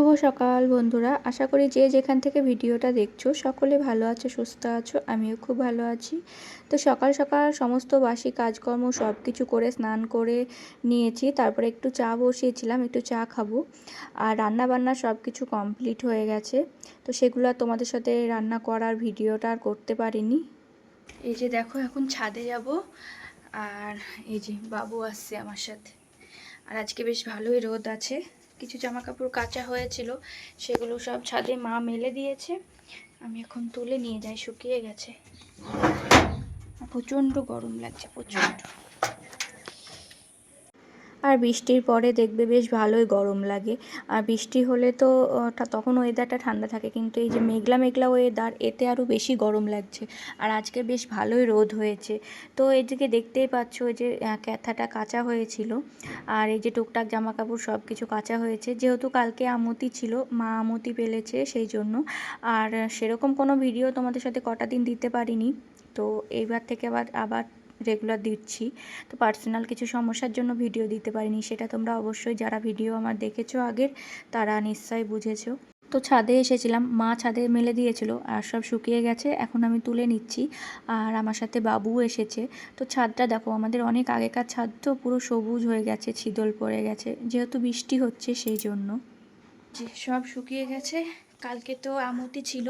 শুভ সকাল বন্ধুরা। আশা করি যে যেখান থেকে ভিডিওটা দেখছ, সকলে ভালো আছো, সুস্থ আছো, আমিও খুব ভালো আছি। তো সকাল সকাল সমস্ত বাসি কাজকর্ম সব কিছু করে, স্নান করে নিয়েছি। তারপরে একটু চা বসিয়েছিলাম, একটু চা খাব। আর রান্না বান্না সব কিছু কমপ্লিট হয়ে গেছে। তো সেগুলো তোমাদের সাথে রান্না করার ভিডিওটা আর করতে পারিনি। এই যে দেখো, এখন ছাদে যাব। আর এই যে বাবু আসছে আমার সাথে। আর আজকে বেশ ভালোই রোদ আছে। কিছু জামা কাপড় কাঁচা হয়েছিল, সেগুলো সব ছাদে মা মেলে দিয়েছে। আমি এখন তুলে নিয়ে যাই, শুকিয়ে গেছে। প্রচণ্ড গরম লাগছে, প্রচণ্ড। আর বৃষ্টির পরে দেখবে বেশ ভালোই গরম লাগে। আর বৃষ্টি হলে তো তখন ওয়েদারটা ঠান্ডা থাকে, কিন্তু এই যে মেঘলা মেঘলা ওয়েদার এতে আরও বেশি গরম লাগছে। আর আজকে বেশ ভালোই রোদ হয়েছে। তো এদিকে দেখতেই পাচ্ছ ওই যে ক্যাথাটা কাঁচা হয়েছিল। আর এই যে টুকটাক জামা কাপড় সব কিছু কাঁচা হয়েছে। যেহেতু কালকে আমতি ছিল, মা আমতি পেলেছে সেই জন্য। আর সেরকম কোনো ভিডিও তোমাদের সাথে কটা দিন দিতে পারিনি। তো এইবার থেকে আবার আবার রেগুলার দিচ্ছি। তো পার্সোনাল কিছু সমস্যার জন্য ভিডিও দিতে পারিনি, সেটা তোমরা অবশ্যই যারা ভিডিও আমার দেখেছ আগের, তারা নিশ্চয়ই বুঝেছ। তো ছাদে এসেছিলাম, মা ছাদে মেলে দিয়েছিল, আর সব শুকিয়ে গেছে, এখন আমি তুলে নিচ্ছি, আর আমার সাথে বাবু এসেছে। তো ছাদটা দেখো, আমাদের অনেক আগেকার ছাদ তো পুরো সবুজ হয়ে গেছে ছিদল পড়ে গেছে, যেহেতু বৃষ্টি হচ্ছে সেই জন্য। সব শুকিয়ে গেছে, কালকে তো আমতি ছিল,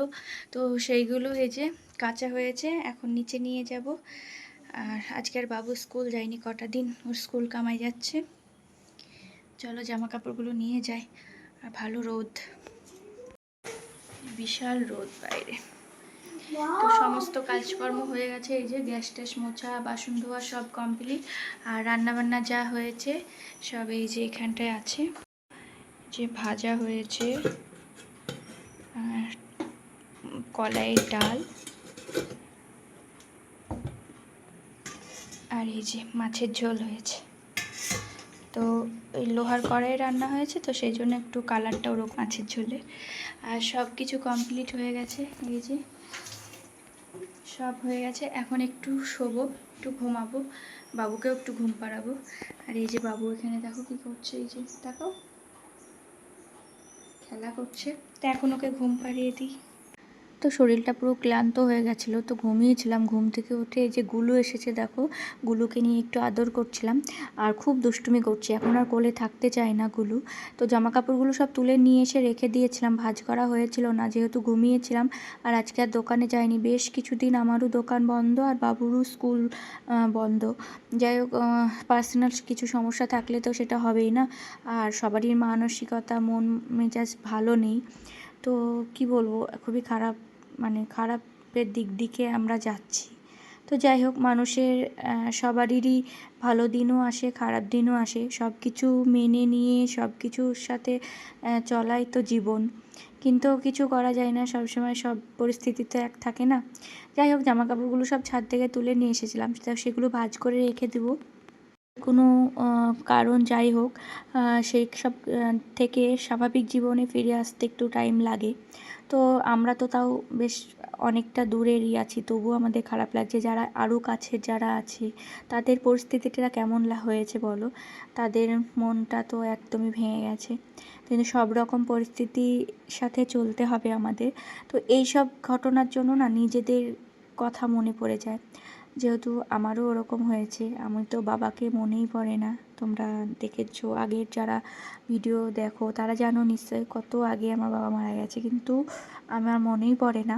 তো সেইগুলো এই যে কাঁচা হয়েছে, এখন নিচে নিয়ে যাব। আর আজকে আর বাবু স্কুল যায়নি, কটা দিন ওর স্কুল কামাই যাচ্ছে। চলো জামা কাপড়গুলো নিয়ে যাই, আর ভালো রোদ। বিশাল রোদ বাইরে। তো সমস্ত কাজকর্ম হয়ে গেছে, এই যে গ্যাস ট্যাস মোছা, বাসন ধোয়া সব কমপ্লিট আর রান্না বান্না যা হয়েছে সব এই যে এখানটায় আছে। যে ভাজা হয়েছে, আর কলাইয়ের ডাল। আর এই যে মাছের ঝোল হয়েছে। তো ওই লোহার কড়াই রান্না হয়েছে, তো সেই জন্য একটু কালারটা ওরকম মাছের ঝোলে। আর সব কিছু কমপ্লিট হয়ে গেছে, এই যে। সব হয়ে গেছে, এখন একটু শোবো, একটু ঘুমাবো, বাবুকেও একটু ঘুম পাড়াবো। আর এই যে বাবু এখানে দেখো কি করছে, এই যে, দেখো। খেলা করছে। তো এখন ওকে ঘুম পাড়িয়ে দিই। তো শরীরটা পুরো ক্লান্ত হয়ে গেছিল, তো ঘুমিয়েছিলাম। ঘুম থেকে উঠে যে গুলু এসেছে, দেখো, গুলুকে নিয়ে একটু আদর করছিলাম। আর খুব দুষ্টুমি করছে, এখন আর কোলে থাকতে চায় না গুলু। তো জামা কাপড়গুলো সব তুলে নিয়ে এসে রেখে দিয়েছিলাম, ভাজ করা হয়েছিল না, যেহেতু ঘুমিয়েছিলাম। আর আজকে আর দোকানে যাইনি, বেশ কিছুদিন আমারও দোকান বন্ধ আর বাবুরও স্কুল বন্ধ। যাই হোক পার্সোনাল কিছু সমস্যা থাকলে তো সেটা হবেই না। আর সবারই মানসিকতা মন মেজাজ ভালো নেই। তো কি বলব, খুবই খারাপ মানে খারাপের দিক দিকে আমরা যাচ্ছি। তো যাই হোক, মানুষের সবারই ভালো দিনও আসে, খারাপ দিনও আসে। সব কিছু মেনে নিয়ে সব কিছুর সাথে চলাই তো জীবন। কিন্তু কিছু করা যায় না সব সময় সব পরিস্থিতিতে এক থাকে না। যাই হোক জামা কাপড়গুলো সব ছাদ থেকে তুলে নিয়ে এসেছিলাম। সেগুলো ভাঁজ করে রেখে দেবো। কোনো কারণ যাই হোক সেই সব থেকে স্বাভাবিক জীবনে ফিরে আসতে একটু টাইম লাগে। তো আমরা তো তাও বেশ অনেকটা দূরেরই আছি, তবুও আমাদের খারাপ লাগছে। যারা আরও কাছের যারা আছে, তাদের পরিস্থিতিটা কেমন হয়েছে বলো? তাদের মনটা তো একদমই ভেঙে গেছে। কিন্তু সব রকম পরিস্থিতির সাথে চলতে হবে আমাদের। তো এই সব ঘটনার জন্য না নিজেদের কথা মনে পড়ে যায়। যেহেতু আমারও ওরকম হয়েছে, আমি তো বাবাকে মনেই পড়ে না। তোমরা দেখেছ, আগের যারা ভিডিও দেখো, তারা জানো নিশ্চয়ই কত আগে আমার বাবা মারা গেছে, কিন্তু আমার মনেই পড়ে না।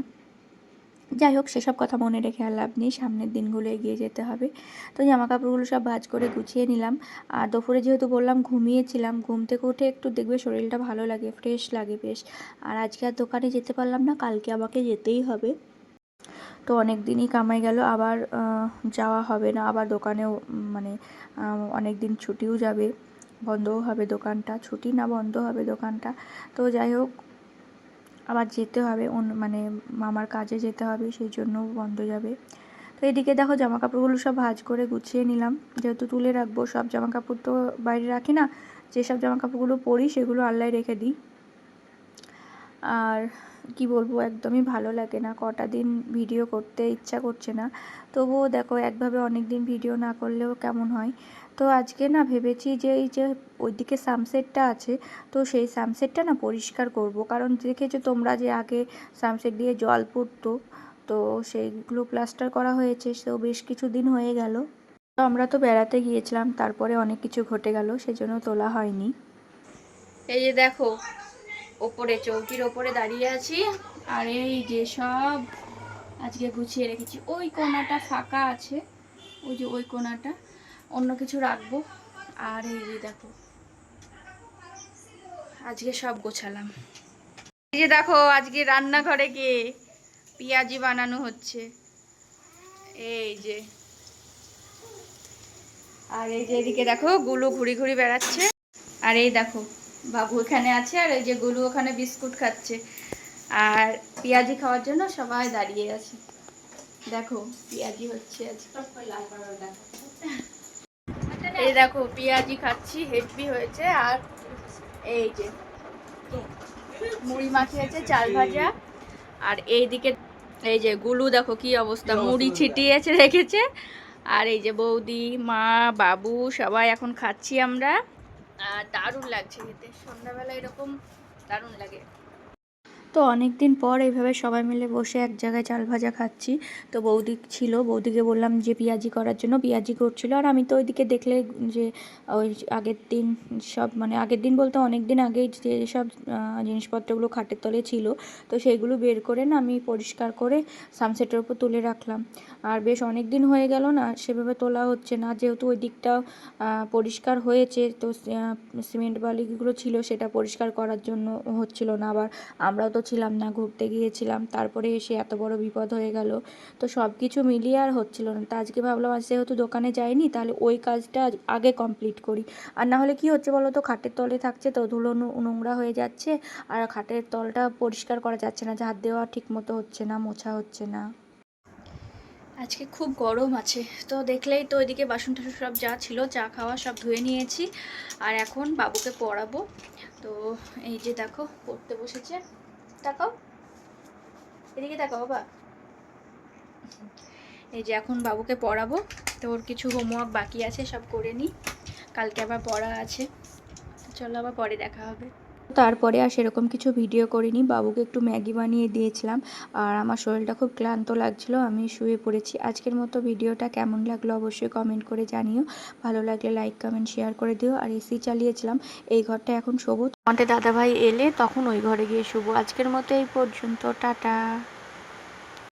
যাই হোক, সেসব কথা মনে রেখে আর লাভ নেই, সামনের দিনগুলো এগিয়ে যেতে হবে। তো জামা কাপড়গুলো সব ভাজ করে গুছিয়ে নিলাম। আর দুপুরে যেহেতু বললাম ঘুমিয়েছিলাম, ঘুম থেকে উঠে একটু দেখবে শরীরটা ভালো লাগে, ফ্রেশ লাগে বেশ। আর আজকে আর দোকানে যেতে পারলাম না, কালকে আমাকে যেতেই হবে। তো অনেক দিনই কামাই গেল, আবার যাওয়া হবে না। আবার দোকানেও মানে অনেক দিন ছুটিও যাবে। বন্ধও হবে দোকানটা। ছুটি না, বন্ধ হবে দোকানটা। তো যাই হোক, আবার যেতে হবে। মানে মামার কাজে যেতে হবে, সেই জন্য বন্ধ যাবে। তো এদিকে দেখো জামা কাপড়গুলো সব ভাজ করে গুছিয়ে নিলাম। যেহেতু তুলে রাখব, সব জামা কাপড় তো বাইরে রাখি না, যেসব জামা কাপড়গুলো পরি, সেগুলো আল্লায় রেখে দিই। আর কি বলব, একদমই ভালো লাগে না। কটা দিন ভিডিও করতে ইচ্ছা করছে না। তবুও দেখো, একভাবে অনেক দিন ভিডিও না করলেও কেমন হয়। তো আজকে না ভেবেছি যে, এই যে ওইদিকে সানসেটটা আছে, তো সেই সানসেটটা না পরিষ্কার করব। কারণ দেখেছ তোমরা যে আগে সানসেট দিয়ে জল পড়তো, তো সেইগুলো প্লাস্টার করা হয়েছে তো বেশ কিছু দিন হয়ে গেল। তো আমরা তো বেড়াতে গিয়েছিলাম, তারপরে অনেক কিছু ঘটে গেল, সেজন্য তোলা হয়নি। এই যে দেখো ওপরে, চৌকির ওপরে দাঁড়িয়ে আছি। আর এই যে সব আজকে গুছিয়ে রেখেছি। ওই কোনাটা ফাঁকা আছে। ওই যে ওই কোনাটা। অন্য কিছু রাখব। আর এই যে দেখো, আজকে সব গোছালাম। এই যে দেখো, আজকে রান্নাঘরে গিয়ে পেঁয়াজি বানানো হচ্ছে। এই যে। আর এই যে এদিকে দেখো, গুলু ঘুরি ঘুরি বেড়াচ্ছে। আর এই দেখো বাবু এখানে আছে আর এই যে গুলু ওখানে বিস্কুট খাচ্ছে। আর পেঁয়াজি খাওয়ার জন্য সবাই দাঁড়িয়ে আছে। দেখো পেঁয়াজি হচ্ছে আজকে এই দেখো পেঁয়াজি খাচ্ছি হেভি হয়েছে। আর এই যে মুড়ি মাখিয়েছে চাল ভাজা। আর এইদিকে এই যে গুলু দেখো কি অবস্থা মুড়ি ছিটিয়েছে রেখেছে। আর এই যে বৌদি মা বাবু সবাই এখন খাচ্ছি আমরা। দারুণ লাগছে খেতে। সন্ধ্যাবেলা এরকম দারুণ লাগে। তো অনেক দিন পর এইভাবে সবাই মিলে বসে এক জায়গায় চাল ভাজা খাচ্ছি। তো বৌদি ছিল, বৌদিকে বললাম যে পেঁয়াজি করার জন্য। পেঁয়াজি করছিল আর আমি তো ওইদিকে দেখলে যে ওই আগের দিন সব মানে আগের দিন বলতে অনেক দিন আগেই যে সব জিনিসপত্রগুলো খাটের তলে ছিল। তো সেইগুলো বের করে না আমি পরিষ্কার করে সানসেটের উপর তুলে রাখলাম। আর বেশ অনেক দিন হয়ে গেল না, সেভাবে তোলা হচ্ছে না। যেহেতু ওই দিকটা পরিষ্কার হয়েছে, তো সিমেন্ট বালিগুলো ছিল সেটা পরিষ্কার করার জন্য হচ্ছিল না। আবার আমরাও তো ছিলাম না, ঘুরতে গিয়েছিলাম। তারপরে এসে এত বড় বিপদ হয়ে গেল। তো সব কিছু মিলিয়ে আর হচ্ছিল না। তো আজকে ভাবলাম, আজ যেহেতু দোকানে যাইনি, তাহলে ওই কাজটা আগে কমপ্লিট করি। আর না হলে কি হচ্ছে বলো তো, খাটের তলে থাকছে তো, ধুলো নোংরা হয়ে যাচ্ছে। আর খাটের তলটা পরিষ্কার করা যাচ্ছে না ঝাড় দেওয়া ঠিক মতো হচ্ছে না, মোছা হচ্ছে না। আজকে খুব গরম আছে। তো দেখলেই তো ওইদিকে বাসন টাসন সব যা ছিল, চা খাওয়া সব ধুয়ে নিয়েছি। আর এখন বাবুকে পড়াবো। তো এই যে দেখো, পড়তে বসেছে। তাকাও। এদিকে তাকাও, বাবা। এই যে এখন বাবুকে পড়াবো, তো ওর কিছু হোমওয়ার্ক বাকি আছে, সব করে নিই। কালকে আবার পড়া আছে। চলো আবার পরে দেখা হবে। তারপরে আর সেরকম কিছু ভিডিও করিনি। বাবুকে একটু ম্যাগি বানিয়ে দিয়েছিলাম আর আমার শরীরটা খুব ক্লান্ত লাগছিল, আমি শুয়ে পড়েছি। আজকের মতো ভিডিওটা কেমন লাগল অবশ্যই কমেন্ট করে জানিও। ভালো লাগলে লাইক কমেন্ট শেয়ার করে দিও। আর এসি চালিয়েছিলাম, এই ঘরটা এখন শোবো আমাদের দাদাভাই এলে তখন ওই ঘরে গিয়ে শুবো। আজকের মতো এই পর্যন্ত, টাটা।